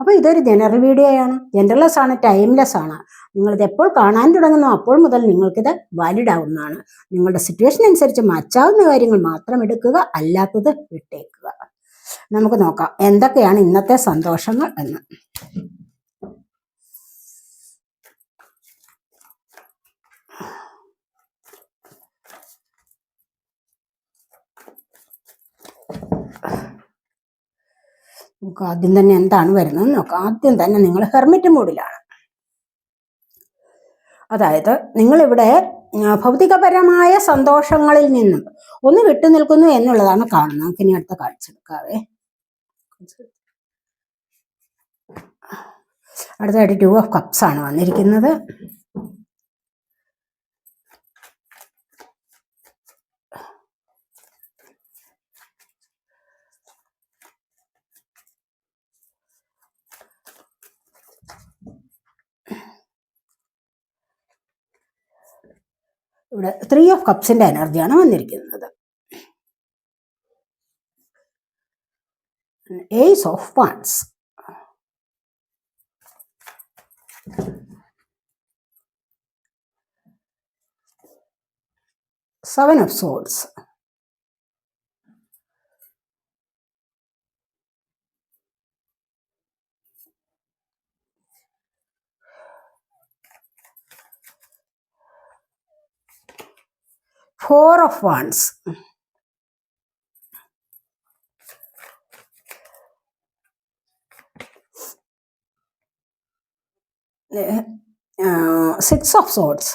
അപ്പോൾ ഇതൊരു ജനറൽ വീഡിയോയാണ് ജനറൽലെസ് ആണ് ടൈംലെസ് ആണ്. നിങ്ങളിത് എപ്പോൾ കാണാൻ തുടങ്ങുന്നു അപ്പോൾ മുതൽ നിങ്ങൾക്കിത് വാലിഡ് ആവുന്നതാണ്. നിങ്ങളുടെ സിറ്റുവേഷൻ അനുസരിച്ച് മാറ്റാവുന്ന കാര്യങ്ങൾ മാത്രം എടുക്കുക അല്ലാത്തത് വിട്ടേക്കുക. നമുക്ക് നോക്കാം എന്തൊക്കെയാണ് ഇന്നത്തെ സന്തോഷങ്ങൾ എന്ന്. നമുക്ക് ആദ്യം തന്നെ എന്താണ് വരുന്നത് നോക്കാം. ആദ്യം തന്നെ നിങ്ങൾ ഹെർമിറ്റ് മൂഡിലാണ്. അതായത് നിങ്ങളിവിടെ ഭൗതികപരമായ സന്തോഷങ്ങളിൽ നിന്നും ഒന്ന് വിട്ടു നിൽക്കുന്നു എന്നുള്ളതാണ് കാണുന്നത്. നമുക്ക് ഇനി അടുത്ത കാഴ്ച എടുക്കാവേ. അടുത്തായിട്ട് ടു ഓഫ് കപ്സ് ആണ് വന്നിരിക്കുന്നത്. ഇവിടെ ത്രീ ഓഫ് കപ്സിന്റെ എനർജിയാണ് വന്നിരിക്കുന്നത്. Ace of wands seven of swords four of wands six of swords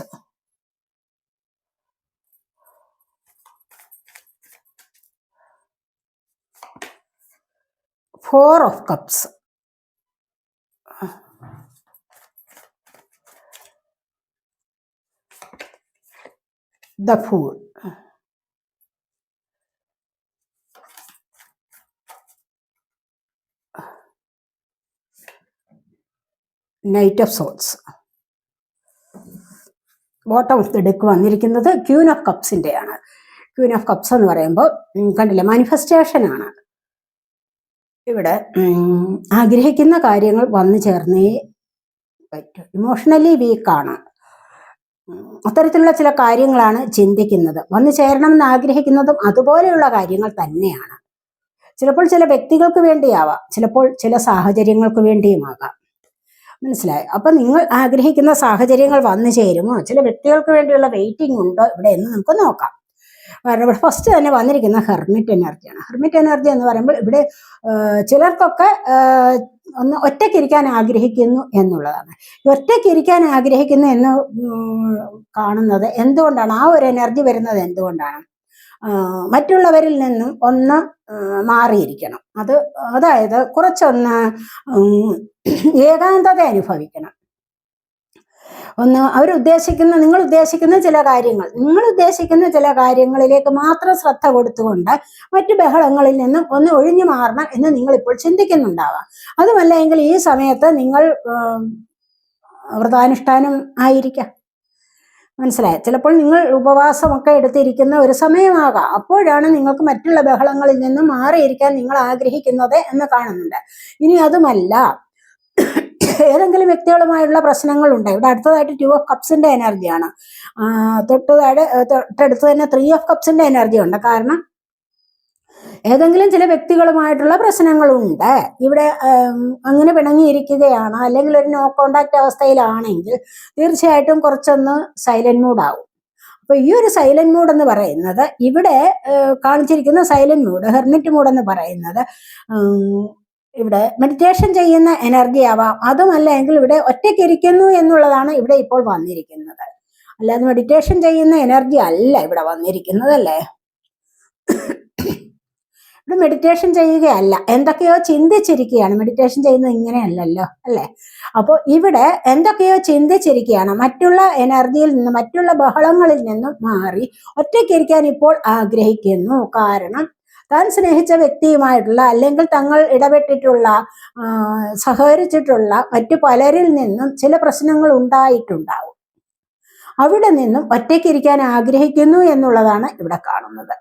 four of cups the fool. Knight of swords bottom of the deck വന്നിരിക്കുന്നത് ക്യൂൻ ഓഫ് കപ്സിന്റെ ആണ് queen of cups എന്ന് പറയുമ്പോൾ കണ്ടില്ലേ manifestation ആണ്. ഇവിടെ ആഗ്രഹിക്കുന്ന കാര്യങ്ങൾ വന്നു ചേർന്നേ പറ്റൂ. ഇമോഷണലി വീക്കാണ് അത്തരത്തിലുള്ള ചില കാര്യങ്ങളാണ് ചിന്തിക്കുന്നത്. വന്നു ചേരണമെന്ന് ആഗ്രഹിക്കുന്നതും അതുപോലെയുള്ള കാര്യങ്ങൾ തന്നെയാണ്. ചിലപ്പോൾ ചില വ്യക്തികൾക്ക് വേണ്ടിയാവാം ചിലപ്പോൾ ചില സാഹചര്യങ്ങൾക്ക് വേണ്ടിയുമാകാം. മനസ്സിലായി? അപ്പൊ നിങ്ങൾ ആഗ്രഹിക്കുന്ന സാഹചര്യങ്ങൾ വന്നു ചേരുമോ? ചില വ്യക്തികൾക്ക് വേണ്ടിയുള്ള വെയിറ്റിംഗ് ഉണ്ടോ ഇവിടെ എന്ന് നമുക്ക് നോക്കാം. കാരണം ഇവിടെ ഫസ്റ്റ് തന്നെ വന്നിരിക്കുന്ന ഹെർമിറ്റ് എനർജിയാണ് ഹെർമിറ്റ് എനർജി എന്ന് പറയുമ്പോൾ ഇവിടെ ചിലർക്കൊക്കെ ഒന്ന് ഒറ്റയ്ക്കിരിക്കാൻ ആഗ്രഹിക്കുന്നു എന്നുള്ളതാണ്. ഒറ്റയ്ക്ക് ഒറ്റയ്ക്കിരിക്കാൻ ആഗ്രഹിക്കുന്നു എന്ന് കാണുന്നത് എന്തുകൊണ്ടാണ്? ആ ഒരു എനർജി വരുന്നത് എന്തുകൊണ്ടാണ്? മറ്റുള്ളവരിൽ നിന്നും ഒന്ന് മാറിയിരിക്കണം. അത് അതായത് കുറച്ചൊന്ന് ഏകാന്തത അനുഭവിക്കണം. ഒന്ന് അവരുദ്ദേശിക്കുന്ന നിങ്ങൾ ഉദ്ദേശിക്കുന്ന ചില കാര്യങ്ങൾ. നിങ്ങൾ ഉദ്ദേശിക്കുന്ന ചില കാര്യങ്ങളിലേക്ക് മാത്രം ശ്രദ്ധ കൊടുത്തുകൊണ്ട് മറ്റു ബഹളങ്ങളിൽ നിന്നും ഒന്ന് ഒഴിഞ്ഞു മാറണം എന്ന് നിങ്ങൾ ഇപ്പോൾ ചിന്തിക്കുന്നുണ്ടാവാം. അതുമല്ല എങ്കിൽ ഈ സമയത്ത് നിങ്ങൾ വ്രതാനുഷ്ഠാനം ആയിരിക്കാം. മനസ്സിലായ? ചിലപ്പോൾ നിങ്ങൾ ഉപവാസമൊക്കെ എടുത്തിരിക്കുന്ന ഒരു സമയമാകാം. അപ്പോഴാണ് നിങ്ങൾക്ക് മറ്റുള്ള ബഹളങ്ങളിൽ നിന്നും മാറിയിരിക്കാൻ നിങ്ങൾ ആഗ്രഹിക്കുന്നത് എന്ന് കാണുന്നുണ്ട്. ഇനി അതുമല്ല ഏതെങ്കിലും വ്യക്തികളുമായുള്ള പ്രശ്നങ്ങളുണ്ട്. ഇവിടെ അടുത്തതായിട്ട് ടു ഓഫ് കപ്സിന്റെ എനർജിയാണ് തൊട്ട് തൊട്ടടുത്ത് തന്നെ ത്രീ ഓഫ് കപ്സിന്റെ എനർജി ഉണ്ട്. കാരണം ഏതെങ്കിലും ചില വ്യക്തികളുമായിട്ടുള്ള പ്രശ്നങ്ങളുണ്ട്. ഇവിടെ അങ്ങനെ പിണങ്ങിയിരിക്കുകയാണ്. അല്ലെങ്കിൽ ഒരു നോ കോണ്ടാക്ട് അവസ്ഥയിലാണെങ്കിൽ തീർച്ചയായിട്ടും കുറച്ചൊന്ന് സൈലന്റ് മൂഡ് ആവും. അപ്പൊ ഈ ഒരു സൈലന്റ് മൂഡ് എന്ന് പറയുന്നത് ഇവിടെ കാണിച്ചിരിക്കുന്ന സൈലന്റ് മൂഡ് ഹെർമിറ്റ് മൂഡ് എന്ന് പറയുന്നത് ഇവിടെ മെഡിറ്റേഷൻ ചെയ്യുന്ന എനർജി ആവാം. അതുമല്ല എങ്കിൽ ഇവിടെ ഒറ്റയ്ക്കിരിക്കുന്നു എന്നുള്ളതാണ് ഇവിടെ ഇപ്പോൾ വന്നിരിക്കുന്നത്. അല്ലാതെ മെഡിറ്റേഷൻ ചെയ്യുന്ന എനർജി അല്ല ഇവിടെ വന്നിരിക്കുന്നത് അല്ലേ? ഇവിടെ മെഡിറ്റേഷൻ ചെയ്യുകയല്ല. എന്തൊക്കെയോ ചിന്തിച്ചിരിക്കുകയാണ്. മെഡിറ്റേഷൻ ചെയ്യുന്നത് ഇങ്ങനെയല്ലല്ലോ അല്ലേ? അപ്പോൾ ഇവിടെ എന്തൊക്കെയോ ചിന്തിച്ചിരിക്കുകയാണ്. മറ്റുള്ള എനർജിയിൽ നിന്നും മറ്റുള്ള ബഹളങ്ങളിൽ നിന്നും മാറി ഒറ്റയ്ക്കിരിക്കാൻ ഇപ്പോൾ ആഗ്രഹിക്കുന്നു. കാരണം താൻ സ്നേഹിച്ച വ്യക്തിയുമായിട്ടുള്ള അല്ലെങ്കിൽ തങ്ങൾ ഇടപെട്ടിട്ടുള്ള സഹകരിച്ചിട്ടുള്ള മറ്റു പലരിൽ നിന്നും ചില പ്രശ്നങ്ങൾ ഉണ്ടായിട്ടുണ്ടാവും. അവിടെ നിന്നും ഒറ്റയ്ക്കിരിക്കാൻ ആഗ്രഹിക്കുന്നു എന്നുള്ളതാണ് ഇവിടെ കാണുന്നത്.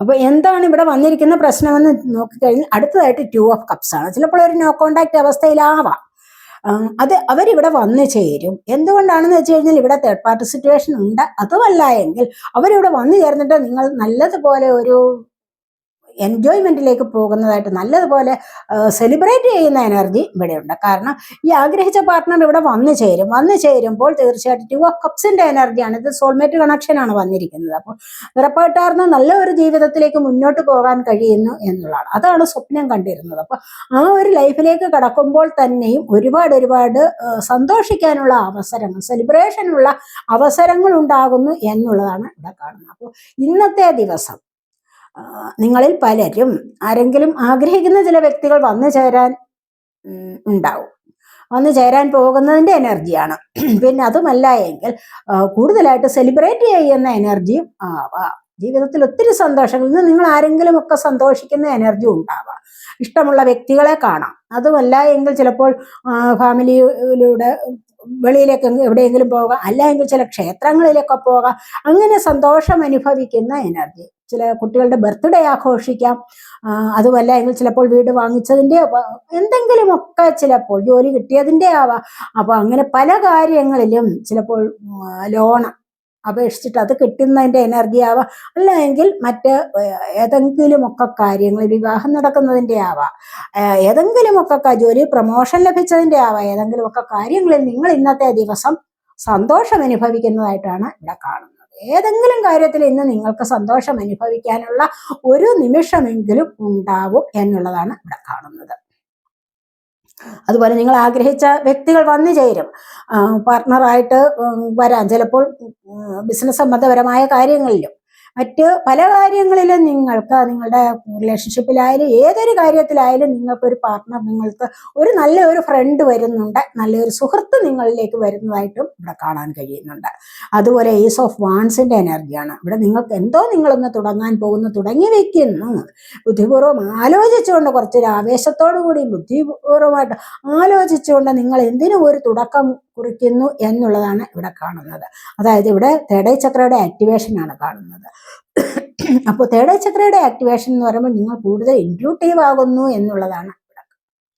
അപ്പൊ എന്താണ് ഇവിടെ വന്നിരിക്കുന്ന പ്രശ്നമെന്ന് നോക്കിക്കഴിഞ്ഞാൽ അടുത്തതായിട്ട് ടു ഓഫ് കപ്സ് ആണ്. ചിലപ്പോൾ ഒരു നോ കോണ്ടാക്ട് അവസ്ഥയിലാവാം. അത് അവരിവിടെ വന്നു ചേരും. എന്തുകൊണ്ടാണെന്ന് വെച്ച് കഴിഞ്ഞാൽ ഇവിടെ തേർഡ് പാർട്ടി സിറ്റുവേഷൻ ഉണ്ട്. അതുമല്ല എങ്കിൽ അവരിവിടെ വന്നു ചേർന്നിട്ട് നിങ്ങൾ നല്ലതുപോലെ ഒരു എൻജോയ്മെന്റിലേക്ക് പോകുന്നതായിട്ട് നല്ലതുപോലെ സെലിബ്രേറ്റ് ചെയ്യുന്ന എനർജി ഇവിടെയുണ്ട്. കാരണം ഈ ആഗ്രഹിച്ച പാർട്ട്ണർ ഇവിടെ വന്നു ചേരും. വന്നു ചേരുമ്പോൾ തീർച്ചയായിട്ടും ടു ഓഫ് കപ്സിന്റെ എനർജിയാണ് ഇത് സോൾമേറ്റ് കണക്ഷനാണ് വന്നിരിക്കുന്നത്. അപ്പോൾ ഉറപ്പായിട്ടാർന്ന് നല്ല ഒരു ജീവിതത്തിലേക്ക് മുന്നോട്ട് പോകാൻ കഴിയുന്നു എന്നുള്ളതാണ്. അതാണ് സ്വപ്നം കണ്ടിരുന്നത്. അപ്പോൾ ആ ഒരു ലൈഫിലേക്ക് കടക്കുമ്പോൾ തന്നെയും ഒരുപാട് ഒരുപാട് സന്തോഷിക്കാനുള്ള അവസരങ്ങൾ സെലിബ്രേഷനുള്ള അവസരങ്ങൾ ഉണ്ടാകുന്നു എന്നുള്ളതാണ് ഇവിടെ കാണുന്നത്. അപ്പോൾ ഇന്നത്തെ ദിവസം നിങ്ങളിൽ പലരും ആരെങ്കിലും ആഗ്രഹിക്കുന്ന ചില വ്യക്തികൾ വന്നു ചേരാൻ ഉണ്ടാവും. വന്നു ചേരാൻ പോകുന്നതിന്റെ എനർജിയാണ് പിന്നെ അതുമല്ല എങ്കിൽ കൂടുതലായിട്ട് സെലിബ്രേറ്റ് ചെയ്യുന്ന എനർജിയും ആവാം. ജീവിതത്തിൽ ഒത്തിരി സന്തോഷങ്ങൾ ഇന്ന് നിങ്ങൾ ആരെങ്കിലും ഒക്കെ സന്തോഷിക്കുന്ന എനർജി ഉണ്ടാവാം. ഇഷ്ടമുള്ള വ്യക്തികളെ കാണാം. അതുമല്ല എങ്കിൽ ചിലപ്പോൾ ഫാമിലിയിലൂടെ വെളിയിലേക്ക് എവിടെയെങ്കിലും പോകാം. അല്ല എങ്കിൽ ചില ക്ഷേത്രങ്ങളിലൊക്കെ പോകാം. അങ്ങനെ സന്തോഷം അനുഭവിക്കുന്ന എനർജി ചില കുട്ടികളുടെ ബർത്ത്ഡേ ആഘോഷിക്കാം. അതുമല്ല എങ്കിൽ ചിലപ്പോൾ വീട് വാങ്ങിച്ചതിന്റെ എന്തെങ്കിലുമൊക്കെ ചിലപ്പോൾ ജോലി കിട്ടിയതിന്റെ ആവാം. അപ്പോൾ അങ്ങനെ പല കാര്യങ്ങളിലും ചിലപ്പോൾ ലോൺ അപേക്ഷിച്ചിട്ട് അത് കിട്ടുന്നതിന്റെ എനർജി ആവാം. അല്ലെങ്കിൽ മറ്റ് ഏതെങ്കിലുമൊക്കെ കാര്യങ്ങൾ വിവാഹം നടക്കുന്നതിന്റെ ആവാം. ഏതെങ്കിലുമൊക്കെ ജോലി പ്രൊമോഷൻ ലഭിച്ചതിന്റെ ആവാം. ഏതെങ്കിലുമൊക്കെ കാര്യങ്ങളിൽ നിങ്ങൾ ഇന്നത്തെ ദിവസം സന്തോഷം അനുഭവിക്കുന്നതായിട്ടാണ് ഇവിടെ കാണുന്നത്. ഏതെങ്കിലും കാര്യത്തിൽ ഇന്ന് നിങ്ങൾക്ക് സന്തോഷം അനുഭവിക്കാനുള്ള ഒരു നിമിഷമെങ്കിലും ഉണ്ടാവും എന്നുള്ളതാണ് ഇവിടെ കാണുന്നത്. അതുപോലെ നിങ്ങൾ ആഗ്രഹിച്ച വ്യക്തികൾ വന്നു ചേരും. പാർട്ട്ണറായിട്ട് വരാം. ചിലപ്പോൾ ബിസിനസ് സംബന്ധപരമായ കാര്യങ്ങളിലും. മറ്റ് പല കാര്യങ്ങളിലും നിങ്ങൾക്ക് നിങ്ങളുടെ റിലേഷൻഷിപ്പിലായാലും ഏതൊരു കാര്യത്തിലായാലും നിങ്ങൾക്ക് ഒരു പാർട്ട്ണർ നിങ്ങൾക്ക് ഒരു നല്ല ഒരു ഫ്രണ്ട് വരുന്നുണ്ട്. നല്ലൊരു സുഹൃത്ത് നിങ്ങളിലേക്ക് വരുന്നതായിട്ടും ഇവിടെ കാണാൻ കഴിയുന്നുണ്ട്. അതുപോലെ ഈസ് ഓഫ് വാൻസിന്റെ എനർജിയാണ്. ഇവിടെ നിങ്ങൾക്ക് എന്തോ നിങ്ങളൊന്ന് തുടങ്ങാൻ പോകുന്നു തുടങ്ങി വെക്കുന്നു. ബുദ്ധിപൂർവം ആലോചിച്ചുകൊണ്ട് കുറച്ചൊരു ആവേശത്തോടു കൂടി ബുദ്ധിപൂർവമായിട്ട് ആലോചിച്ചുകൊണ്ട് നിങ്ങൾ എന്തിനും ഒരു തുടക്കം കുറിക്കുന്നു എന്നുള്ളതാണ് ഇവിടെ കാണുന്നത്. അതായത് ഇവിടെ തേടൈ ചക്രയുടെ ആക്ടിവേഷൻ ആണ് കാണുന്നത്. അപ്പോൾ തേടൈ ചക്രയുടെ ആക്ടിവേഷൻ എന്ന് പറയുമ്പോൾ നിങ്ങൾ കൂടുതൽ ഇൻഡ്യൂട്ടീവ് ആകുന്നു എന്നുള്ളതാണ്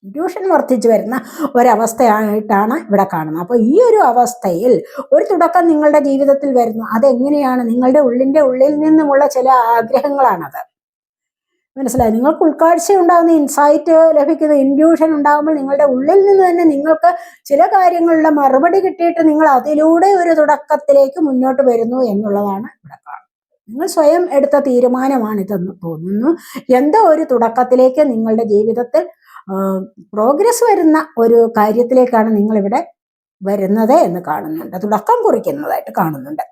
ഇൻഡ്യൂഷൻ വർദ്ധിച്ചു വരുന്ന ഒരവസ്ഥയായിട്ടാണ് ഇവിടെ കാണുന്നത്. അപ്പോൾ ഈ ഒരു അവസ്ഥയിൽ ഒരു തുടക്കം നിങ്ങളുടെ ജീവിതത്തിൽ വരുന്നു. അതെങ്ങനെയാണ്? നിങ്ങളുടെ ഉള്ളിന്റെ ഉള്ളിൽ നിന്നുമുള്ള ചില ആഗ്രഹങ്ങളാണത്. മനസ്സിലായി? നിങ്ങൾക്ക് ഉൾക്കാഴ്ച ഉണ്ടാകുന്ന ഇൻസൈറ്റ് ലഭിക്കുന്ന ഇൻഡ്യൂഷൻ ഉണ്ടാകുമ്പോൾ നിങ്ങളുടെ ഉള്ളിൽ നിന്ന് തന്നെ നിങ്ങൾക്ക് ചില കാര്യങ്ങളുടെ മറുപടി കിട്ടിയിട്ട് നിങ്ങൾ അതിലൂടെ ഒരു തുടക്കത്തിലേക്ക് മുന്നോട്ട് വരുന്നു എന്നുള്ളതാണ് ഇവിടെ കാണുന്നത്. നിങ്ങൾ സ്വയം എടുത്ത തീരുമാനമാണിതെന്ന് തോന്നുന്നു. എന്തോ ഒരു തുടക്കത്തിലേക്ക് നിങ്ങളുടെ ജീവിതത്തിൽ പ്രോഗ്രസ് വരുന്ന ഒരു കാര്യത്തിലേക്കാണ് നിങ്ങളിവിടെ വരുന്നത് എന്ന് കാണുന്നുണ്ട്. തുടക്കം കുറിക്കുന്നതായിട്ട് കാണുന്നുണ്ട്.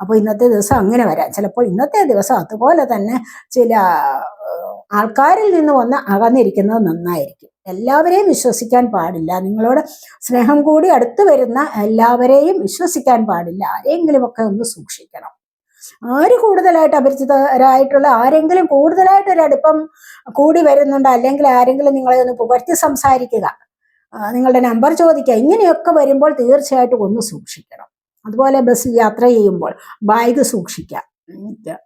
അപ്പോൾ ഇന്നത്തെ ദിവസം അങ്ങനെ വരാം. ചിലപ്പോൾ ഇന്നത്തെ ദിവസം അതുപോലെ തന്നെ ചില ആൾക്കാരിൽ നിന്ന് വന്ന് അകന്നിരിക്കുന്നത് നന്നായിരിക്കും. എല്ലാവരെയും വിശ്വസിക്കാൻ പാടില്ല. നിങ്ങളോട് സ്നേഹം കൂടി അടുത്തു വരുന്ന എല്ലാവരെയും വിശ്വസിക്കാൻ പാടില്ല. ആരെങ്കിലുമൊക്കെ ഒന്ന് സൂക്ഷിക്കണം. ആര് കൂടുതലായിട്ട് അപരിചിതരായിട്ടുള്ള ആരെങ്കിലും കൂടുതലായിട്ട് ഒരു അടുപ്പം കൂടി വരുന്നുണ്ട് അല്ലെങ്കിൽ ആരെങ്കിലും നിങ്ങളെ ഒന്ന് പുകഴ്ത്തി സംസാരിക്കുക. നിങ്ങളുടെ നമ്പർ ചോദിക്കുക. ഇങ്ങനെയൊക്കെ വരുമ്പോൾ തീർച്ചയായിട്ടും ഒന്ന് സൂക്ഷിക്കണം. അതുപോലെ ബസ് യാത്ര ചെയ്യുമ്പോൾ ബാഗ് സൂക്ഷിക്കുക.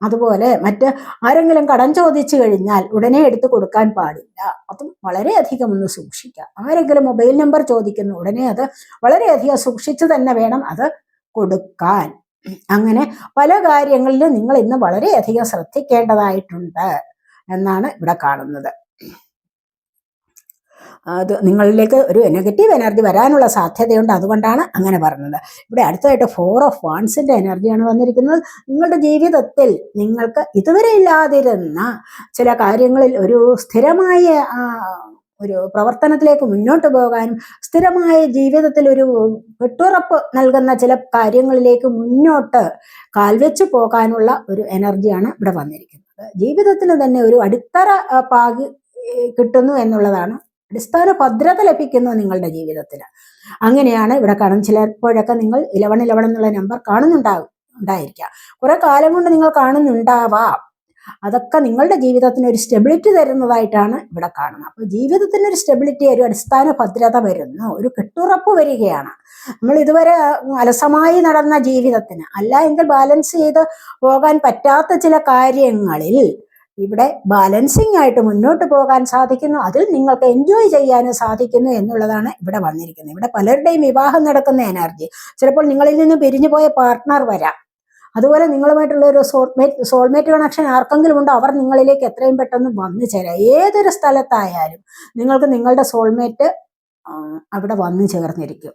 അതുപോലെ മറ്റ് ആരെങ്കിലും കടം ചോദിച്ചു കഴിഞ്ഞാൽ ഉടനെ എടുത്തു കൊടുക്കാൻ പാടില്ല. അതും വളരെയധികം ഒന്ന് സൂക്ഷിക്കുക. ആരെങ്കിലും മൊബൈൽ നമ്പർ ചോദിക്കുന്നു ഉടനെ അത് വളരെയധികം സൂക്ഷിച്ചു തന്നെ വേണം അത് കൊടുക്കാൻ. അങ്ങനെ പല കാര്യങ്ങളിലും നിങ്ങൾ ഇന്ന് വളരെയധികം ശ്രദ്ധിക്കേണ്ടതായിട്ടുണ്ട് എന്നാണ് ഇവിടെ കാണുന്നത്. അത് നിങ്ങളിലേക്ക് ഒരു നെഗറ്റീവ് എനർജി വരാനുള്ള സാധ്യതയുണ്ട് അതുകൊണ്ടാണ് അങ്ങനെ പറഞ്ഞത്. ഇവിടെ അടുത്തതായിട്ട് ഫോർ ഓഫ് വാൺസിന്റെ എനർജിയാണ് വന്നിരിക്കുന്നത്. നിങ്ങളുടെ ജീവിതത്തിൽ നിങ്ങൾക്ക് ഇതുവരെ ഇല്ലാതിരുന്ന ചില കാര്യങ്ങളിൽ ഒരു സ്ഥിരമായ ഒരു പ്രവർത്തനത്തിലേക്ക് മുന്നോട്ട് പോകാനും സ്ഥിരമായ ജീവിതത്തിൽ ഒരു വെട്ടുറപ്പ് നൽകുന്ന ചില കാര്യങ്ങളിലേക്ക് മുന്നോട്ട് കാൽവെച്ച് പോകാനുള്ള ഒരു എനർജിയാണ് ഇവിടെ വന്നിരിക്കുന്നത്. ജീവിതത്തിന് തന്നെ ഒരു അടിത്തറ പാകി കിട്ടുന്നു എന്നുള്ളതാണ് അടിസ്ഥാന ഭദ്രത ലഭിക്കുന്നു നിങ്ങളുടെ ജീവിതത്തിൽ അങ്ങനെയാണ് ഇവിടെ കാണുന്നത് ചിലപ്പോഴൊക്കെ നിങ്ങൾ ഇലവൺ ഇലവൺ എന്നുള്ള നമ്പർ കാണുന്നുണ്ടാകും ഉണ്ടായിരിക്കാം കുറെ കാലം കൊണ്ട് നിങ്ങൾ കാണുന്നുണ്ടാവാം. അതൊക്കെ നിങ്ങളുടെ ജീവിതത്തിന് ഒരു സ്റ്റെബിലിറ്റി തരുന്നതായിട്ടാണ് ഇവിടെ കാണുന്നത്. അപ്പോൾ ജീവിതത്തിന് ഒരു സ്റ്റെബിലിറ്റി ഒരു അടിസ്ഥാന ഭദ്രത വരുന്നു. ഒരു കെട്ടുറപ്പ് വരികയാണ്. നമ്മൾ ഇതുവരെ അലസമായി നടന്ന ജീവിതത്തിന് അല്ല എങ്കിൽ ബാലൻസ് ചെയ്ത് പോകാൻ പറ്റാത്ത ചില കാര്യങ്ങളിൽ ഇവിടെ ബാലൻസിങ് ആയിട്ട് മുന്നോട്ട് പോകാൻ സാധിക്കുന്നു. അതിൽ നിങ്ങൾക്ക് എൻജോയ് ചെയ്യാനും സാധിക്കുന്നു എന്നുള്ളതാണ് ഇവിടെ വന്നിരിക്കുന്നത്. ഇവിടെ പലരുടെയും വിവാഹം നടക്കുന്ന എനർജി ചിലപ്പോൾ നിങ്ങളിൽ നിന്ന് പിരിഞ്ഞു പോയ പാർട്ട്ണർ വരാം. അതുപോലെ നിങ്ങളുമായിട്ടുള്ള ഒരു സോൾമേറ്റ് സോൾമേറ്റ് കണക്ഷൻ ആർക്കെങ്കിലും ഉണ്ടോ? അവർ നിങ്ങളിലേക്ക് എത്രയും പെട്ടെന്ന് വന്നു ചേരാം. ഏതൊരു സ്ഥലത്തായാലും നിങ്ങൾക്ക് നിങ്ങളുടെ സോൾമേറ്റ് അവിടെ വന്നു ചേർന്നിരിക്കും.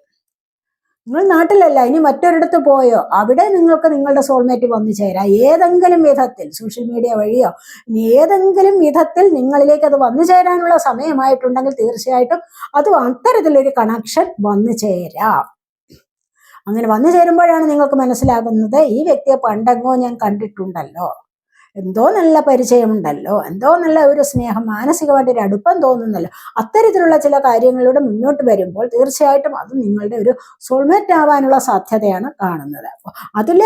നിങ്ങൾ നാട്ടിലല്ല ഇനി മറ്റൊരിടത്ത് പോയോ? അവിടെ നിങ്ങൾക്ക് നിങ്ങളുടെ സോൾമേറ്റ് വന്നു ചേരാം. ഏതെങ്കിലും വിധത്തിൽ സോഷ്യൽ മീഡിയ വഴിയോ ഏതെങ്കിലും വിധത്തിൽ നിങ്ങളിലേക്ക് അത് വന്നു ചേരാനുള്ള സമയമായിട്ടുണ്ടെങ്കിൽ തീർച്ചയായിട്ടും അത് അത്തരത്തിലൊരു കണക്ഷൻ വന്നു ചേരാം. അങ്ങനെ വന്നു ചേരുമ്പോഴാണ് നിങ്ങൾക്ക് മനസ്സിലാകുന്നത് ഈ വ്യക്തിയെ പണ്ടെങ്ങോ ഞാൻ കണ്ടിട്ടുണ്ടല്ലോ. എന്തോ നല്ല പരിചയമുണ്ടല്ലോ എന്തോ നല്ല ഒരു സ്നേഹം മാനസികമായിട്ട് ഒരു അടുപ്പം തോന്നുന്നല്ലോ. അത്തരത്തിലുള്ള ചില കാര്യങ്ങളിലൂടെ മുന്നോട്ട് വരുമ്പോൾ തീർച്ചയായിട്ടും അത് നിങ്ങളുടെ ഒരു സോൾമേറ്റ് ആവാനുള്ള സാധ്യതയാണ് കാണുന്നത്. അതിൽ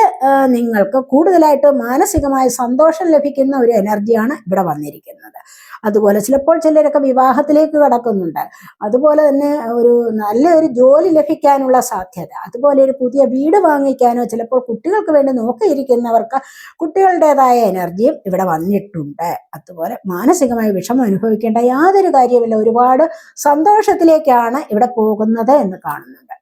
നിങ്ങൾക്ക് കൂടുതലായിട്ട് മാനസികമായ സന്തോഷം ലഭിക്കുന്ന ഒരു എനർജിയാണ് ഇവിടെ വന്നിരിക്കുന്നത്. അതുപോലെ ചിലപ്പോൾ ചിലരൊക്കെ വിവാഹത്തിലേക്ക് കടക്കുന്നുണ്ട്. അതുപോലെ തന്നെ ഒരു നല്ലൊരു ജോലി ലഭിക്കാനുള്ള സാധ്യത അതുപോലെ ഒരു പുതിയ വീട് വാങ്ങിക്കാനോ ചിലപ്പോൾ കുട്ടികൾക്ക് വേണ്ടി നോക്കിയിരിക്കുന്നവർക്ക് കുട്ടികളുടേതായ എനർജിയും ഇവിടെ വന്നിട്ടുണ്ട്. അതുപോലെ മാനസികമായി വിഷമം അനുഭവിക്കേണ്ട യാതൊരു കാര്യമില്ല ഒരുപാട് സന്തോഷത്തിലേക്കാണ് ഇവിടെ പോകുന്നത് എന്ന് കാണുന്നുണ്ട്.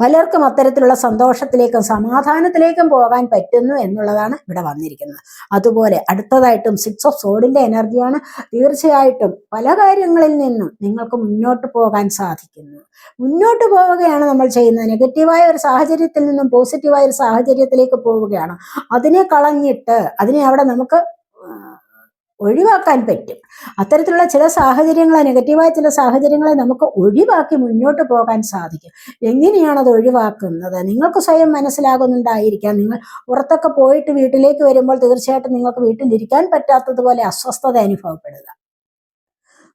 പലർക്കും അത്തരത്തിലുള്ള സന്തോഷത്തിലേക്കും സമാധാനത്തിലേക്കും പോകാൻ പറ്റുന്നു എന്നുള്ളതാണ് ഇവിടെ വന്നിരിക്കുന്നത്. അതുപോലെ അടുത്തതായിട്ടും സിക്സ് ഓഫ് സോഡിന്റെ എനർജിയാണ് തീർച്ചയായിട്ടും പല കാര്യങ്ങളിൽ നിന്നും നിങ്ങൾക്ക് മുന്നോട്ട് പോകാൻ സാധിക്കുന്നു. മുന്നോട്ട് പോവുകയാണ് നമ്മൾ ചെയ്യുന്നത്. നെഗറ്റീവായ ഒരു സാഹചര്യത്തിൽ നിന്നും പോസിറ്റീവായ ഒരു സാഹചര്യത്തിലേക്ക് പോവുകയാണ്. അതിനെ കളഞ്ഞിട്ട് അതിനെ അവിടെ നമുക്ക് ഒഴിവാക്കാൻ പറ്റും. അത്തരത്തിലുള്ള ചില സാഹചര്യങ്ങളെ നെഗറ്റീവായ ചില സാഹചര്യങ്ങളെ നമുക്ക് ഒഴിവാക്കി മുന്നോട്ട് പോകാൻ സാധിക്കും. എങ്ങനെയാണ് അത് ഒഴിവാക്കുന്നത്? നിങ്ങൾക്ക് സ്വയം മനസ്സിലാകുന്നുണ്ടായിരിക്കാം. നിങ്ങൾ പുറത്തൊക്കെ പോയിട്ട് വീട്ടിലേക്ക് വരുമ്പോൾ തീർച്ചയായിട്ടും നിങ്ങൾക്ക് വീട്ടിലിരിക്കാൻ പറ്റാത്തതുപോലെ അസ്വസ്ഥത അനുഭവപ്പെടുക.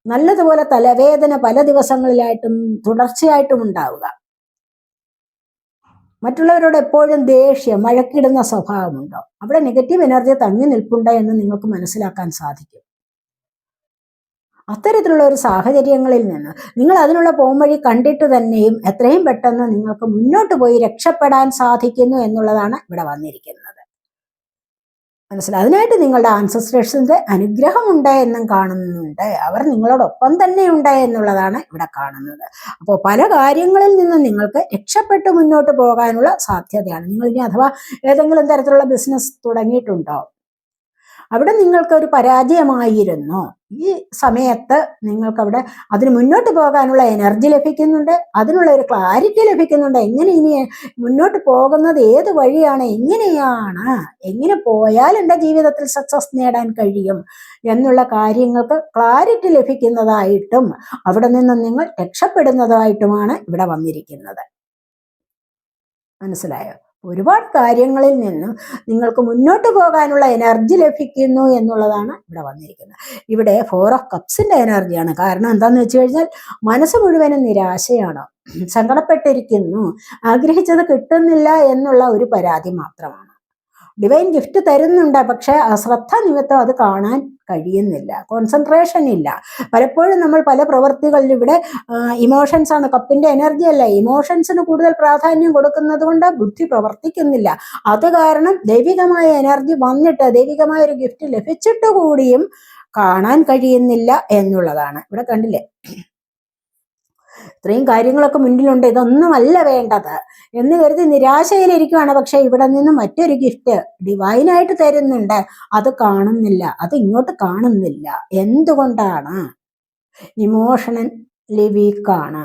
നല്ലതുപോലെ തലവേദന പല ദിവസങ്ങളിലായിട്ടും തുടർച്ചയായിട്ടും ഉണ്ടാവുക. മറ്റുള്ളവരോട് എപ്പോഴും ദേഷ്യം മഴക്കിടുന്ന സ്വഭാവമുണ്ടോ? അവിടെ നെഗറ്റീവ് എനർജി തങ്ങി നിൽപ്പുണ്ടോ എന്ന് നിങ്ങൾക്ക് മനസ്സിലാക്കാൻ സാധിക്കും. അത്തരത്തിലുള്ള ഒരു സാഹചര്യങ്ങളിൽ നിന്ന് നിങ്ങൾ അതിനുള്ള പോംവഴി കണ്ടിട്ട് തന്നെയും എത്രയും പെട്ടെന്ന് നിങ്ങൾക്ക് മുന്നോട്ട് പോയി രക്ഷപ്പെടാൻ സാധിക്കുന്നു എന്നുള്ളതാണ് ഇവിടെ വന്നിരിക്കുന്നത്. മനസ്സിലായി. അതിനായിട്ട് നിങ്ങളുടെ അനുഗ്രഹം അനുഗ്രഹമുണ്ട് എന്നും കാണുന്നുണ്ട്. അവർ നിങ്ങളോടൊപ്പം തന്നെ ഉണ്ട് എന്നുള്ളതാണ് ഇവിടെ കാണുന്നത്. അപ്പോൾ പല കാര്യങ്ങളിൽ നിന്നും നിങ്ങൾക്ക് രക്ഷപ്പെട്ട് മുന്നോട്ട് പോകാനുള്ള സാധ്യതയാണ്. നിങ്ങൾ ഇനി അഥവാ ഏതെങ്കിലും തരത്തിലുള്ള ബിസിനസ് തുടങ്ങിയിട്ടുണ്ടോ? അവിടെ നിങ്ങൾക്ക് ഒരു പരാജയമായിരുന്നു. ഈ സമയത്ത് നിങ്ങൾക്ക് അവിടെ അതിന് മുന്നോട്ട് പോകാനുള്ള എനർജി ലഭിക്കുന്നുണ്ട് അതിനുള്ള ഒരു ക്ലാരിറ്റി ലഭിക്കുന്നുണ്ട്. എങ്ങനെ ഇനി മുന്നോട്ട് പോകുന്നത് ഏത് വഴിയാണ് എങ്ങനെയാണ് എങ്ങനെ പോയാൽ എന്റെ ജീവിതത്തിൽ സക്സസ് നേടാൻ കഴിയും എന്നുള്ള കാര്യങ്ങൾക്ക് ക്ലാരിറ്റി ലഭിക്കുന്നതായിട്ടും അവിടെ നിന്ന് നിങ്ങൾ രക്ഷപ്പെടുന്നതായിട്ടുമാണ് ഇവിടെ വന്നിരിക്കുന്നത്. മനസ്സിലായോ? ഒരുപാട് കാര്യങ്ങളിൽ നിന്ന് നിങ്ങൾക്ക് മുന്നോട്ട് പോകാനുള്ള എനർജി ലഭിക്കുന്നു എന്നുള്ളതാണ് ഇവിടെ വന്നിരിക്കുന്നത്. ഇവിടെ ഫോർ ഓഫ് കപ്സിന്റെ എനർജിയാണ് കാരണം എന്താന്ന് വെച്ച് കഴിഞ്ഞാൽ മനസ്സ് മുഴുവനും നിരാശയാണ്. സങ്കടപ്പെട്ടിരിക്കുന്നു. ആഗ്രഹിച്ചത് കിട്ടുന്നില്ല എന്നുള്ള ഒരു പരാതി മാത്രമാണ്. ഡിവൈൻ ഗിഫ്റ്റ് തരുന്നുണ്ട്. പക്ഷേ അശ്രദ്ധ നിമിത്തം അത് കാണാൻ കഴിയുന്നില്ല. കോൺസെൻട്രേഷൻ ഇല്ല. പലപ്പോഴും നമ്മൾ പല പ്രവൃത്തികളിലും ഇവിടെ ഇമോഷൻസ് ആണ്. കപ്പിന്റെ എനർജി അല്ല. ഇമോഷൻസിന് കൂടുതൽ പ്രാധാന്യം കൊടുക്കുന്നത് കൊണ്ട് ബുദ്ധി പ്രവർത്തിക്കുന്നില്ല. അത് കാരണം ദൈവികമായ എനർജി വന്നിട്ട് ദൈവികമായ ഒരു ഗിഫ്റ്റ് ലഭിച്ചിട്ട് കൂടിയും കാണാൻ കഴിയുന്നില്ല എന്നുള്ളതാണ്. ഇവിടെ കണ്ടില്ലേ? ഇത്രയും കാര്യങ്ങളൊക്കെ മുന്നിലുണ്ട്. ഇതൊന്നും അല്ല വേണ്ടത് എന്ന് കരുതി നിരാശയിലിരിക്കുകയാണ് പക്ഷെ ഇവിടെ നിന്ന് മറ്റൊരു ഗിഫ്റ്റ് ഡിവൈനായിട്ട് തരുന്നുണ്ട്. അത് കാണുന്നില്ല. അത് ഇങ്ങോട്ട് കാണുന്നില്ല. എന്തുകൊണ്ടാണ്? ഇമോഷണലി വീക്കാണ്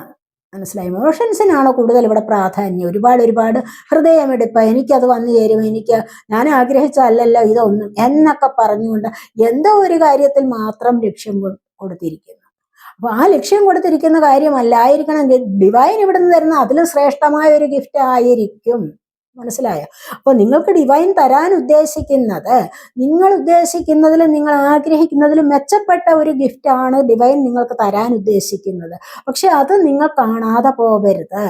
മനസ്സിലായി? ഇമോഷൻസിനാണ് കൂടുതൽ ഇവിടെ പ്രാധാന്യം. ഒരുപാട് ഒരുപാട് ഹൃദയമെടുപ്പ്. എനിക്കത് വന്നു ചേരും. എനിക്ക് ഞാൻ ആഗ്രഹിച്ചല്ലല്ലോ ഇതൊന്നും എന്നൊക്കെ പറഞ്ഞുകൊണ്ട് എന്തോ ഒരു കാര്യത്തിൽ മാത്രം ലക്ഷ്യം കൊടുത്തിരിക്കുന്നു. അപ്പൊ ആ ലക്ഷ്യം കൊടുത്തിരിക്കുന്ന കാര്യമല്ലായിരിക്കണം ഡിവൈൻ ഇവിടെ നിന്ന് തരുന്ന അതിലും ശ്രേഷ്ഠമായ ഒരു ഗിഫ്റ്റ് ആയിരിക്കും. മനസ്സിലായോ? അപ്പൊ നിങ്ങൾക്ക് ഡിവൈൻ തരാൻ ഉദ്ദേശിക്കുന്നത് നിങ്ങൾ ഉദ്ദേശിക്കുന്നതിലും നിങ്ങൾ ആഗ്രഹിക്കുന്നതിലും മെച്ചപ്പെട്ട ഒരു ഗിഫ്റ്റ് ആണ് ഡിവൈൻ നിങ്ങൾക്ക് തരാൻ ഉദ്ദേശിക്കുന്നത്. പക്ഷെ അത് നിങ്ങൾ കാണാതെ പോകരുത്.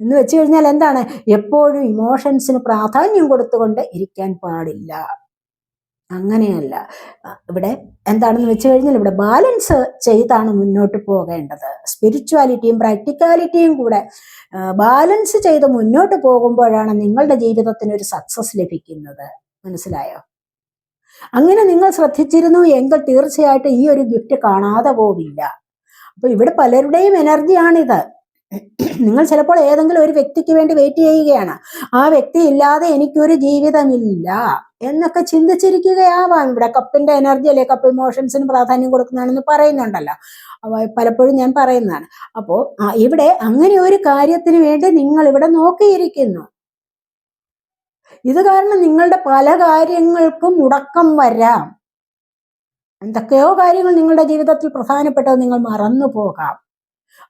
എന്ന് വെച്ച് കഴിഞ്ഞാൽ എന്താണ്? എപ്പോഴും ഇമോഷൻസിന് പ്രാധാന്യം കൊടുത്തുകൊണ്ട് ഇരിക്കാൻ പാടില്ല. അങ്ങനെയല്ല. ഇവിടെ എന്താണെന്ന് വെച്ച് കഴിഞ്ഞാൽ ഇവിടെ ബാലൻസ് ചെയ്താണ് മുന്നോട്ട് പോകേണ്ടത്. സ്പിരിച്വാലിറ്റിയും പ്രാക്ടിക്കാലിറ്റിയും കൂടെ ബാലൻസ് ചെയ്ത് മുന്നോട്ട് പോകുമ്പോഴാണ് നിങ്ങളുടെ ജീവിതത്തിന് ഒരു സക്സസ് ലഭിക്കുന്നത്. മനസ്സിലായോ? അങ്ങനെ നിങ്ങൾ ശ്രദ്ധിച്ചിരുന്നു എങ്കിൽ തീർച്ചയായിട്ടും ഈ ഒരു ഗിഫ്റ്റ് കാണാതെ പോവില്ല. അപ്പൊ ഇവിടെ പലരുടെയും എനർജിയാണിത് നിങ്ങൾ ചിലപ്പോൾ ഏതെങ്കിലും ഒരു വ്യക്തിക്ക് വേണ്ടി വെയിറ്റ് ചെയ്യുകയാണ്. ആ വ്യക്തി ഇല്ലാതെ എനിക്കൊരു ജീവിതമില്ല എന്നൊക്കെ ചിന്തിച്ചിരിക്കുകയാവാം. ഇവിടെ കപ്പിന്റെ എനർജി അല്ലെ? കപ്പ് ഇമോഷൻസിന് പ്രാധാന്യം കൊടുക്കുന്നതാണെന്ന് പറയുന്നുണ്ടല്ലോ. പലപ്പോഴും ഞാൻ പറയുന്നതാണ്. അപ്പോൾ ഇവിടെ അങ്ങനെ ഒരു കാര്യത്തിന് വേണ്ടി നിങ്ങൾ ഇവിടെ നോക്കിയിരിക്കുന്നു. ഇത് കാരണം നിങ്ങളുടെ പല കാര്യങ്ങൾക്കും മുടക്കം വരാം. എന്തൊക്കെയോ കാര്യങ്ങൾ നിങ്ങളുടെ ജീവിതത്തിൽ പ്രധാനപ്പെട്ടത് നിങ്ങൾ മറന്നു പോകാം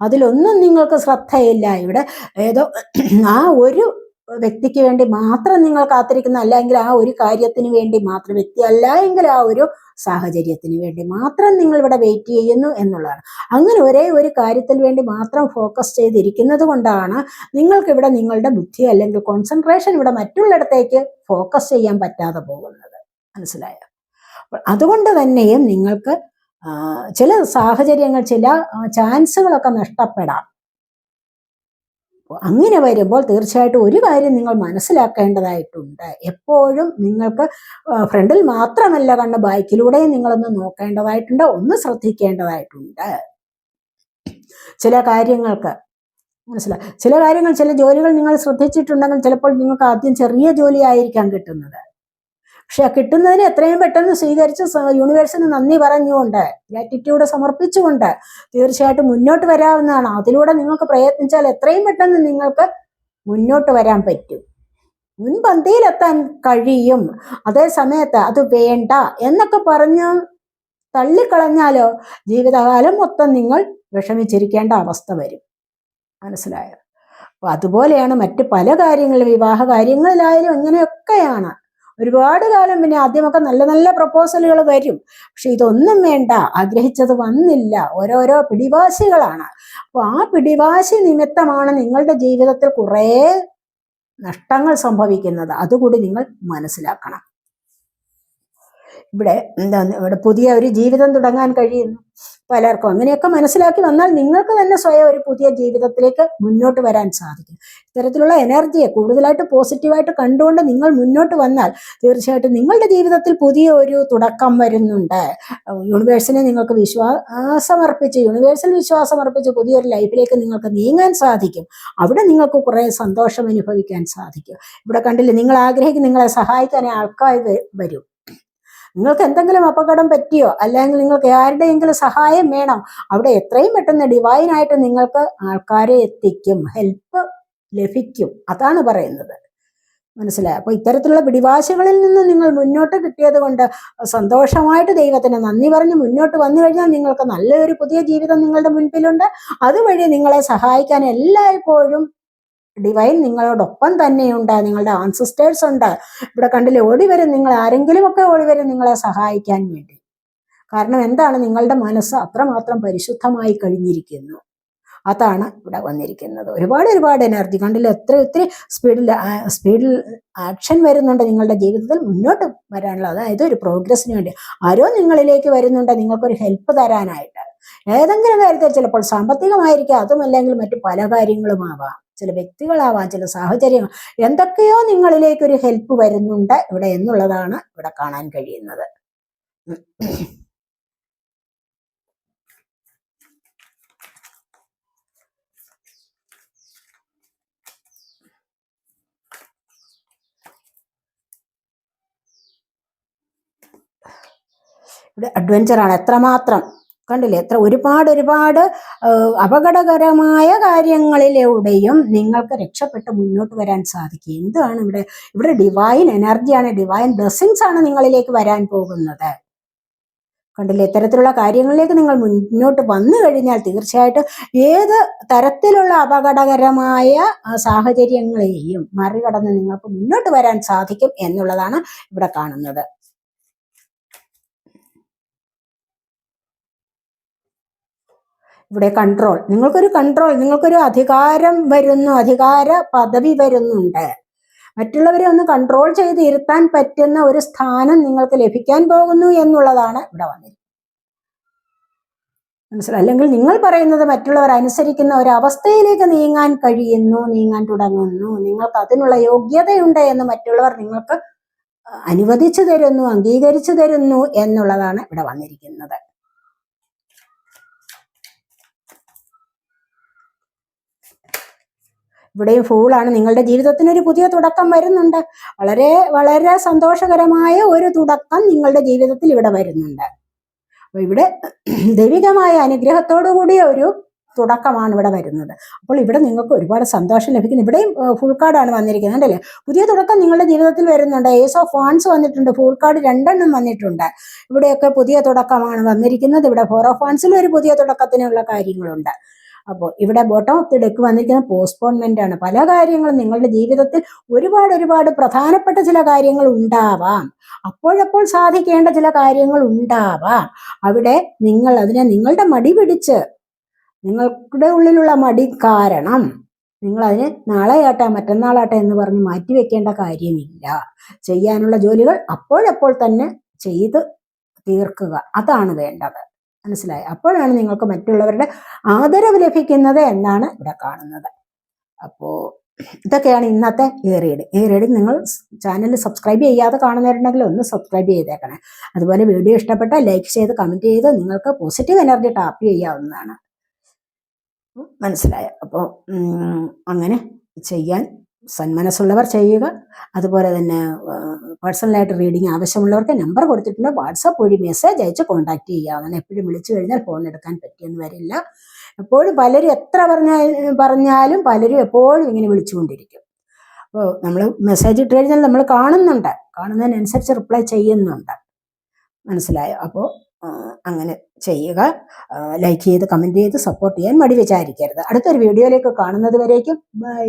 അതിലൊന്നും നിങ്ങൾക്ക് ശ്രദ്ധയില്ല. ഇവിടെ ഏതോ ആ ഒരു വ്യക്തിക്ക് വേണ്ടി മാത്രം നിങ്ങൾ കാത്തിരിക്കുന്ന അല്ലെങ്കിൽ ആ ഒരു കാര്യത്തിന് വേണ്ടി മാത്രം വ്യക്തി അല്ല എങ്കിൽ ആ ഒരു സാഹചര്യത്തിന് വേണ്ടി മാത്രം നിങ്ങൾ ഇവിടെ വെയിറ്റ് ചെയ്യുന്നു എന്നുള്ളതാണ്. അങ്ങനെ ഒരേ ഒരു കാര്യത്തിൽ വേണ്ടി മാത്രം ഫോക്കസ് ചെയ്തിരിക്കുന്നത് കൊണ്ടാണ് നിങ്ങൾക്ക് ഇവിടെ നിങ്ങളുടെ ബുദ്ധി അല്ലെങ്കിൽ കോൺസെൻട്രേഷൻ ഇവിടെ മറ്റുള്ളിടത്തേക്ക് ഫോക്കസ് ചെയ്യാൻ പറ്റാതെ പോകുന്നത്. മനസ്സിലായോ? അതുകൊണ്ട് തന്നെയും നിങ്ങൾക്ക് ചില സാഹചര്യങ്ങൾ ചില ചാൻസുകളൊക്കെ നഷ്ടപ്പെടാം. അങ്ങനെ വരുമ്പോൾ തീർച്ചയായിട്ടും ഒരു കാര്യം നിങ്ങൾ മനസ്സിലാക്കേണ്ടതായിട്ടുണ്ട്. എപ്പോഴും നിങ്ങൾക്ക് ഫ്രണ്ടിൽ മാത്രമല്ല കണ്ണ് ബൈക്കിലൂടെയും നിങ്ങളൊന്ന് നോക്കേണ്ടതായിട്ടുണ്ട് ഒന്ന് ശ്രദ്ധിക്കേണ്ടതായിട്ടുണ്ട്. ചില കാര്യങ്ങൾക്ക് മനസ്സിലായി ചില കാര്യങ്ങൾ ചില ജോലികൾ നിങ്ങൾ ശ്രദ്ധിച്ചിട്ടുണ്ടെങ്കിൽ ചിലപ്പോൾ നിങ്ങൾക്ക് ആദ്യം ചെറിയ ജോലി ആയിരിക്കാം കിട്ടുന്നത്. പക്ഷെ കിട്ടുന്നതിന് എത്രയും പെട്ടെന്ന് സ്വീകരിച്ച് യൂണിവേഴ്സിന് നന്ദി പറഞ്ഞുകൊണ്ട് ഗ്രാറ്റിറ്റ്യൂഡ് സമർപ്പിച്ചുകൊണ്ട് തീർച്ചയായിട്ടും മുന്നോട്ട് വരാവുന്നതാണ്. അതിലൂടെ നിങ്ങൾക്ക് പ്രയത്നിച്ചാൽ എത്രയും പെട്ടെന്ന് നിങ്ങൾക്ക് മുന്നോട്ട് വരാൻ പറ്റും. മുൻപന്തിയിലെത്താൻ കഴിയും. അതേ സമയത്ത് അത് വേണ്ട എന്നൊക്കെ പറഞ്ഞ് തള്ളിക്കളഞ്ഞാലോ ജീവിതകാലം മൊത്തം നിങ്ങൾ വിഷമിച്ചിരിക്കേണ്ട അവസ്ഥ വരും. മനസ്സിലായോ? അപ്പൊ അതുപോലെയാണ് മറ്റ് പല കാര്യങ്ങളും വിവാഹ കാര്യങ്ങളിലായാലും ഇങ്ങനെയൊക്കെയാണ്. ഒരുപാട് കാലം പിന്നെ ആദ്യമൊക്കെ നല്ല നല്ല പ്രപ്പോസലുകൾ വരും. പക്ഷെ ഇതൊന്നും വേണ്ട. ആഗ്രഹിച്ചത് വന്നില്ല. ഓരോരോ പിടിവാശികളാണ്. അപ്പൊ ആ പിടിവാശി നിമിത്തമാണ് നിങ്ങളുടെ ജീവിതത്തിൽ കുറേ നഷ്ടങ്ങൾ സംഭവിക്കുന്നത്. അതുകൂടി നിങ്ങൾ മനസ്സിലാക്കണം. ഇവിടെ എന്താ ഇവിടെ പുതിയ ഒരു ജീവിതം തുടങ്ങാൻ കഴിയുന്നു പലർക്കും. അങ്ങനെയൊക്കെ മനസ്സിലാക്കി വന്നാൽ നിങ്ങൾക്ക് തന്നെ സ്വയം ഒരു പുതിയ ജീവിതത്തിലേക്ക് മുന്നോട്ട് വരാൻ സാധിക്കും. ഇത്തരത്തിലുള്ള എനർജിയെ കൂടുതലായിട്ട് പോസിറ്റീവായിട്ട് കണ്ടുകൊണ്ട് നിങ്ങൾ മുന്നോട്ട് വന്നാൽ തീർച്ചയായിട്ടും നിങ്ങളുടെ ജീവിതത്തിൽ പുതിയ ഒരു തുടക്കം വരുന്നുണ്ട്. യൂണിവേഴ്സിനെ നിങ്ങൾക്ക് വിശ്വാസമർപ്പിച്ച് യൂണിവേഴ്സിൽ യൂണിവേഴ്സൽ വിശ്വാസം അർപ്പിച്ച് പുതിയൊരു ലൈഫിലേക്ക് നിങ്ങൾക്ക് നീങ്ങാൻ സാധിക്കും. അവിടെ നിങ്ങൾക്ക് കുറേ സന്തോഷം അനുഭവിക്കാൻ സാധിക്കും. ഇവിടെ കണ്ടില്ലേ നിങ്ങൾ ആഗ്രഹിക്കും നിങ്ങളെ സഹായിക്കാൻ ആൾക്കാർ വരും. നിങ്ങൾക്ക് എന്തെങ്കിലും അപകടം പറ്റിയോ? അല്ലെങ്കിൽ നിങ്ങൾക്ക് ആരുടെയെങ്കിലും സഹായം വേണം? അവിടെ എത്രയും പെട്ടെന്ന് ഡിവൈനായിട്ട് നിങ്ങൾക്ക് ആൾക്കാരെ എത്തിക്കും ഹെൽപ്പ് ലഭിക്കും. അതാണ് പറയുന്നത്. മനസ്സിലായി? അപ്പൊ ഇത്തരത്തിലുള്ള പിടിവാശികളിൽ നിന്ന് നിങ്ങൾ മുന്നോട്ട് കിട്ടിയത് കൊണ്ട് സന്തോഷമായിട്ട് ദൈവത്തിന് നന്ദി പറഞ്ഞ് മുന്നോട്ട് വന്നു കഴിഞ്ഞാൽ നിങ്ങൾക്ക് നല്ലൊരു പുതിയ ജീവിതം നിങ്ങളുടെ മുൻപിലുണ്ട്. അതുവഴി നിങ്ങളെ സഹായിക്കാൻ എല്ലായ്പ്പോഴും ഡിവൈൻ നിങ്ങളോടൊപ്പം തന്നെയുണ്ട്. നിങ്ങളുടെ ആൻസിസ്റ്റേഴ്സ് ഉണ്ട്. ഇവിടെ കണ്ടില്ലേ ഓടി വരും നിങ്ങൾ ആരെങ്കിലും ഒക്കെ ഓടി വരും നിങ്ങളെ സഹായിക്കാൻ വേണ്ടി. കാരണം എന്താണ്? നിങ്ങളുടെ മനസ്സ് അത്രമാത്രം പരിശുദ്ധമായി കഴിഞ്ഞിരിക്കുന്നു. അതാണ് ഇവിടെ വന്നിരിക്കുന്നത്. ഒരുപാട് ഒരുപാട് എനർജി കണ്ടില്ല എത്ര ഒത്തിരി സ്പീഡിൽ സ്പീഡിൽ ആക്ഷൻ വരുന്നുണ്ട് നിങ്ങളുടെ ജീവിതത്തിൽ മുന്നോട്ട് വരാനുള്ള. അതായത് ഒരു പ്രോഗ്രസ്സിന് വേണ്ടി. ആരോ നിങ്ങളിലേക്ക് വരുന്നുണ്ട് നിങ്ങൾക്കൊരു ഹെൽപ്പ് തരാനായിട്ട്. ഏതെങ്കിലും കാര്യത്തിൽ ചിലപ്പോൾ സാമ്പത്തികമായിരിക്കാം. അതുമല്ലെങ്കിൽ മറ്റു പല കാര്യങ്ങളുമാവാം. ചില വ്യക്തികളാവാം ചില സാഹചര്യങ്ങൾ. എന്തൊക്കെയോ നിങ്ങളിലേക്ക് ഒരു ഹെൽപ്പ് വരുന്നുണ്ട് ഇവിടെ എന്നുള്ളതാണ് ഇവിടെ കാണാൻ കഴിയുന്നത്. ഇവിടെ അഡ്വഞ്ചറാണ് എത്രമാത്രം കണ്ടില്ലേ? എത്ര ഒരുപാട് ഒരുപാട് അപകടകരമായ കാര്യങ്ങളിലൂടെയും നിങ്ങൾക്ക് രക്ഷപ്പെട്ട് മുന്നോട്ട് വരാൻ സാധിക്കും. എന്താണ് ഇവിടെ ഇവിടെ ഡിവൈൻ എനർജിയാണ് ഡിവൈൻ ബ്ലെസ്സിങ്സ് ആണ് നിങ്ങളിലേക്ക് വരാൻ പോകുന്നത്. കണ്ടില്ലേ? ഇത്തരത്തിലുള്ള കാര്യങ്ങളിലേക്ക് നിങ്ങൾ മുന്നോട്ട് വന്നു കഴിഞ്ഞാൽ തീർച്ചയായിട്ടും ഏത് തരത്തിലുള്ള അപകടകരമായ സാഹചര്യങ്ങളെയും മറികടന്ന് നിങ്ങൾക്ക് മുന്നോട്ട് വരാൻ സാധിക്കും എന്നുള്ളതാണ് ഇവിടെ കാണുന്നത്. ഇവിടെ കൺട്രോൾ നിങ്ങൾക്കൊരു കൺട്രോൾ നിങ്ങൾക്കൊരു അധികാരം വരുന്നു അധികാര പദവി വരുന്നുണ്ട്. മറ്റുള്ളവരെ ഒന്ന് കൺട്രോൾ ചെയ്ത് ഇരുത്താൻ പറ്റുന്ന ഒരു സ്ഥാനം നിങ്ങൾക്ക് ലഭിക്കാൻ പോകുന്നു എന്നുള്ളതാണ് ഇവിടെ വന്നിരിക്കുന്നത്. മനസ്സിലായി? അല്ലെങ്കിൽ നിങ്ങൾ പറയുന്നത് മറ്റുള്ളവർ അനുസരിക്കുന്ന ഒരു അവസ്ഥയിലേക്ക് നീങ്ങാൻ കഴിയുന്നു നീങ്ങാൻ തുടങ്ങുന്നു. നിങ്ങൾക്ക് അതിനുള്ള യോഗ്യതയുണ്ട് എന്ന് മറ്റുള്ളവർ നിങ്ങൾക്ക് അനുവദിച്ചു തരുന്നു അംഗീകരിച്ചു തരുന്നു എന്നുള്ളതാണ് ഇവിടെ വന്നിരിക്കുന്നത്. ഇവിടെയും ഫൂളാണ് നിങ്ങളുടെ ജീവിതത്തിന് ഒരു പുതിയ തുടക്കം വരുന്നുണ്ട്. വളരെ വളരെ സന്തോഷകരമായ ഒരു തുടക്കം നിങ്ങളുടെ ജീവിതത്തിൽ ഇവിടെ വരുന്നുണ്ട്. അപ്പൊ ഇവിടെ ദൈവികമായ അനുഗ്രഹത്തോടു കൂടിയ ഒരു തുടക്കമാണ് ഇവിടെ വരുന്നത്. അപ്പോൾ ഇവിടെ നിങ്ങൾക്ക് ഒരുപാട് സന്തോഷം ലഭിക്കുന്നു. ഇവിടെയും ഫുൾ കാർഡാണ് വന്നിരിക്കുന്നത് കണ്ടല്ലേ പുതിയ തുടക്കം നിങ്ങളുടെ ജീവിതത്തിൽ വരുന്നുണ്ട്. ഏസ് ഓഫ് വാൻസ് വന്നിട്ടുണ്ട്. ഫുൾ കാർഡ് രണ്ടെണ്ണം വന്നിട്ടുണ്ട്. ഇവിടെയൊക്കെ പുതിയ തുടക്കമാണ് വന്നിരിക്കുന്നത്. ഇവിടെ ഫോർ ഓഫ് വാൻസിലും ഒരു പുതിയ തുടക്കത്തിനുള്ള കാര്യങ്ങളുണ്ട്. അപ്പോൾ ഇവിടെ ബോട്ടം ഓഫ് ദി ഡെക്ക് വന്നിരിക്കുന്ന പോസ്റ്റ്പോൺമെന്റ് ആണ്. പല കാര്യങ്ങളും നിങ്ങളുടെ ജീവിതത്തിൽ ഒരുപാട് ഒരുപാട് പ്രധാനപ്പെട്ട ചില കാര്യങ്ങൾ ഉണ്ടാവാം. അപ്പോഴപ്പോൾ സാധിക്കേണ്ട ചില കാര്യങ്ങൾ ഉണ്ടാവാം. അവിടെ നിങ്ങൾ അതിനെ നിങ്ങളുടെ മടി പിടിച്ച് നിങ്ങളുടെ ഉള്ളിലുള്ള മടി കാരണം നിങ്ങൾ അതിനെ നാളെയാട്ടെ മറ്റന്നാളാട്ടെ എന്ന് പറഞ്ഞ് മാറ്റിവെക്കേണ്ട കാര്യമില്ല. ചെയ്യാനുള്ള ജോലികൾ അപ്പോഴപ്പോൾ തന്നെ ചെയ്ത് തീർക്കുക. അതാണ് വേണ്ടത്. മനസ്സിലായി. അപ്പോഴാണ് നിങ്ങൾക്ക് മറ്റുള്ളവരുടെ ആദരവ് ലഭിക്കുന്നത് എന്നാണ് ഇവിടെ കാണുന്നത്. അപ്പോൾ ഇതൊക്കെയാണ് ഇന്നത്തെ ഈ റീഡ് ഈ റീഡിങ് നിങ്ങൾ ചാനൽ സബ്സ്ക്രൈബ് ചെയ്യാതെ കാണുന്നവരുണ്ടെങ്കിൽ ഒന്ന് സബ്സ്ക്രൈബ് ചെയ്തേക്കണേ. അതുപോലെ വീഡിയോ ഇഷ്ടപ്പെട്ട ലൈക്ക് ചെയ്ത് കമന്റ് ചെയ്ത് നിങ്ങൾക്ക് പോസിറ്റീവ് എനർജി ടാപ്പ് ചെയ്യാവുന്നതാണ്. മനസ്സിലായോ? അപ്പോൾ അങ്ങനെ ചെയ്യാൻ സന്മനസ്സുള്ളവർ ചെയ്യുക. അതുപോലെ തന്നെ പേഴ്സണലായിട്ട് റീഡിങ് ആവശ്യമുള്ളവർക്ക് നമ്പർ കൊടുത്തിട്ടുണ്ട്. വാട്സപ്പ് വഴി മെസ്സേജ് അയച്ച് കോൺടാക്ട് അങ്ങനെ എപ്പോഴും വിളിച്ചു കഴിഞ്ഞാൽ ഫോൺ എടുക്കാൻ പറ്റിയെന്ന് വരില്ല. എപ്പോഴും പലരും എത്ര പറഞ്ഞാൽ പറഞ്ഞാലും പലരും എപ്പോഴും ഇങ്ങനെ വിളിച്ചുകൊണ്ടിരിക്കും. അപ്പോൾ നമ്മൾ മെസ്സേജ് ഇട്ട് കഴിഞ്ഞാൽ നമ്മൾ കാണുന്നുണ്ട്. കാണുന്നതിനനുസരിച്ച് റിപ്ലൈ ചെയ്യുന്നുണ്ട്. മനസ്സിലായോ? അപ്പോൾ അങ്ങനെ ചെയ്യുക. ലൈക്ക് ചെയ്ത് കമന്റ് ചെയ്ത് സപ്പോർട്ട് ചെയ്യാൻ മടി വിചാരിക്കരുത്. അടുത്തൊരു വീഡിയോയിലേക്ക് കാണുന്നത് വരേക്കും. ബൈ.